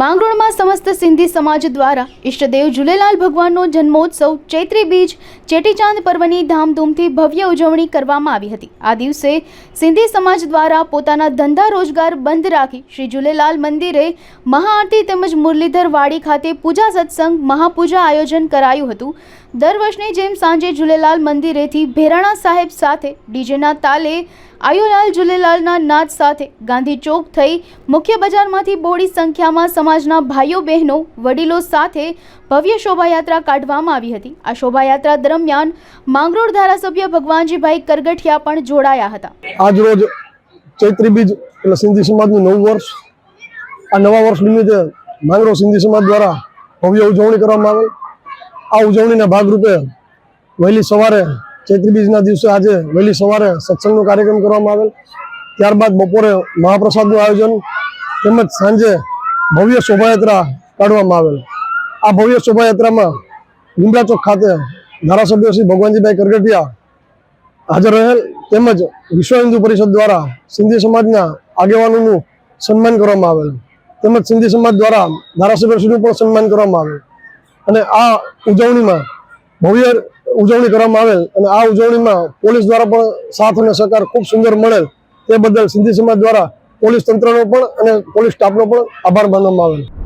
માંગરોળમાં સમસ્ત સિંધી સમાજ દ્વારા ઈષ્ટદેવ ઝૂલેલાલ ભગવાનનો જન્મોત્સવ, ચૈત્રી બીજ, ચેટીચાંદ પર્વની ધામધૂમથી ભવ્ય ઉજવણી કરવામાં આવી હતી. આ દિવસે સિંધી સમાજ દ્વારા પોતાના ધંધા રોજગાર બંધ રાખી શ્રી ઝૂલેલાલ મંદિરે મહાઆરતી તેમજ મુરલીધર વાડી ખાતે પૂજા સત્સંગ, મહાપૂજા આયોજન કરાયું હતું. દર વર્ષની જેમ સાંજે ઝૂલેલાલ મંદિરેથી ભેરાણા સાહેબ સાથે, ડીજેના તાલે આયોલાલ ઝૂલેલાલના નાદ સાથે ગાંધી ચોક થઈ મુખ્ય બજારમાંથી બોડી સંખ્યામાં સમાજના ભાઈઓ, બહેનો, વડીલો સાથે ભવ્ય શોભાયાત્રા કાઢવામાં આવી હતી. આ શોભાયાત્રા દરમિયાન માંગરોળ ધારાસભ્ય ભગવાનજીભાઈ કરગઠિયા પણ જોડાયા હતા. આજ રોજ ચૈત્રી બીજ એટલે સિંધી સમાજનું નવું વર્ષ. આ નવા વર્ષ નિમિત્તે માંગરો સિંધી સમાજ દ્વારા ભવ્ય ઉજવણી કરવામાં આવેલ. આ ઉજવણીના ભાગરૂપે વહેલી સવારે ચૈત્રી બીજના દિવસે આજે વહેલી સવારે સત્સંગનો કાર્યક્રમ કરવામાં આવેલ. ત્યારબાદ બપોરે મહાપ્રસાદનું આયોજન. તેમજ સાંજે ભવ્ય શોભાયાત્રા કાઢવામાં આવેલ. આ ભવ્ય શોભાયાત્રામાં લીમડા ચોક ખાતે ધારાસભ્ય શ્રી ભગવાનજીભાઈ કરગટિયા હાજર રહેલ તેમજ વિશ્વ હિન્દુ પરિષદ દ્વારા સિંધી સમાજના આગેવાનોનું સન્માન કરવામાં આવેલ. તેમજ સિંધી સમાજ દ્વારા ધારાસભ્યશ્રીનું પણ સન્માન કરવામાં આવેલ. અને આ ઉજવણીમાં ભવ્ય ઉજવણી કરવામાં આવેલ અને આ ઉજવણીમાં પોલીસ દ્વારા પણ સાથ અને સહકાર ખૂબ સુંદર મળેલ તે બદલ સિંધી સમાજ દ્વારા પોલીસ તંત્રનો પણ અને પોલીસ સ્ટાફનો પણ આભાર માનવામાં આવેલ